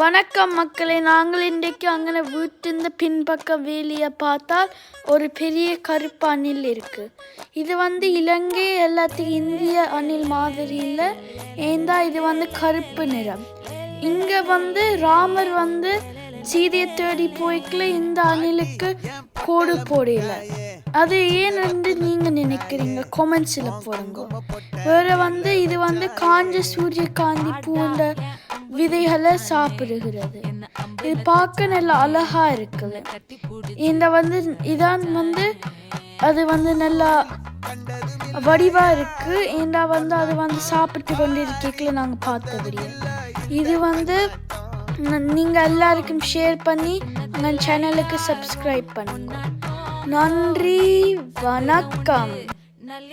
வணக்கம் மக்களை. நாங்கள் இன்றைக்கு அங்கே வீட்டிருந்த பின்பக்கம் வேலியை பார்த்தால் ஒரு பெரிய கருப்பு அணில் இருக்கு. இது வந்து இலங்கை எல்லாத்துக்கும் இந்திய அணில் மாதிரி இல்லை. ஏந்தா இது வந்து கருப்பு நிறம். இங்கே வந்து ராமர் வந்து சீதையை தேடி போய்க்கல இந்த அணிலுக்கு கோடு போடல. அது ஏன் வந்து நீங்க நினைக்கிறீங்க? கொமெண்ட்ஸில் போடுங்க. வேற வந்து இது வந்து காஞ்ச சூரியகாந்தி பூண்ட விதைகளை சாப்பிடுகிறது. இது பார்க்க நல்லா அழகா இருக்குது. இந்த வந்து இதான் வந்து அது வந்து நல்லா வடிவா இருக்கு. ஏண்டா வந்து அது வந்து சாப்பிட்டு கொண்டு இருக்கீங்கள நாங்க பார்த்தபடியே. இது வந்து நீங்க எல்லாருக்கும் ஷேர் பண்ணி எங்கள் சேனலுக்கு சப்ஸ்கிரைப் பண்ணுங்க. நன்றி வணக்கம். நல்ல